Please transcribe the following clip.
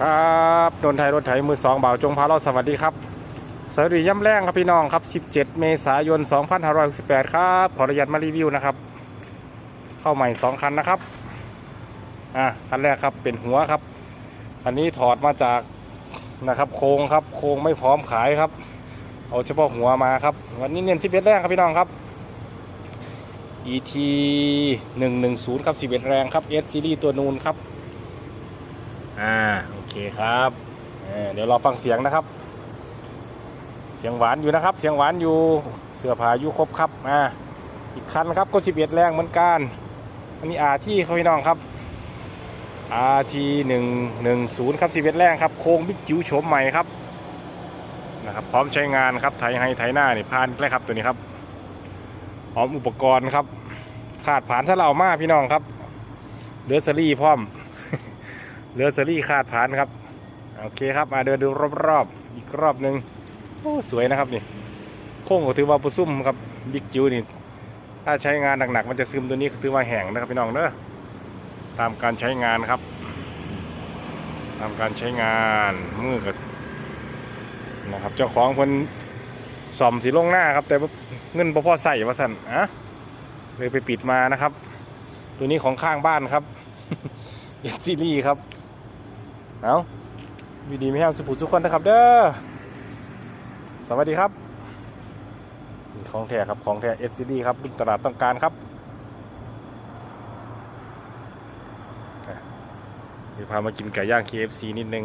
ครับโดนไทยรถไถมือสองบ่าวจงพาเราสวัสดีครับ สวัสดีย่ำแรงครับพี่น้องครับ 17 เมษายน 2568 ครับ ขออนุญาตมารีวิวนะครับ เข้าใหม่ 2 คันนะครับ อะคันแรกครับเป็นหัวครับ อันนี้ถอดมาจากนะครับ โครงครับ โครงไม่พร้อมขายครับ เอาเฉพาะหัวมาครับ วันนี้เน้น11แรงครับพี่น้องครับ ET 110 ครับ 11 แรงครับ S Series ตัวนูนครับอ่าโอ เคครับเเดี๋ยวเราฟังเสียงนะครับ เสียงหวานอยู่นะครับ เสียงหวานอยู่เสื้อผ้าอยู่ครบครับอ่าอีกคันครับก็11แรงเหมือนกัน อันนี้อาที่ครับพี่น้องครับ RT 1 1 0ครับ11แรงครับโครงบิ๊กจิ๋วโฉมใหม่ครับนะครับพร้อมใช้งานครับไถให้ไถหน้านี่ผ่านเลยครับตัวนี้ครับพร้อมอุปกรณ์ครับ ขาดผ่านถ้าเรามาพี่น้องครับเดือสรี่พร้อม เรือเซอรี่คาดผ่านครับ โอเคครับมาเดินดูรอบๆอีกรอบหนึ่งโอ้สวยนะครับนี่โค้งก็ถือว่าปุซุ่มครับบิ๊กจิวนี่ถ้าใช้งานหนักๆมันจะซึมตัวนี้ถือว่าแห้งนะครับพี่น้องเนอะตามการใช้งานครับ ตามการใช้งานมือกับนะครับเจ้าของคนสอมสีลงหน้าครับ แต่เงินบ่พอใส่ว่าสั่นอะเลยไปปิดมานะครับ ตัวนี้ของข้างบ้านครับเอซีรีส์ครับ เอาวีดีไม่ห้งสุภูทุกคนนะครับเด้อ สวัสดีครับนี่ของแท้ครับ ของแท้ SCD ครับรุ่นตลาดต้องการครับเดี๋ยวพามากินไก่ย่าง KFC นิดนึง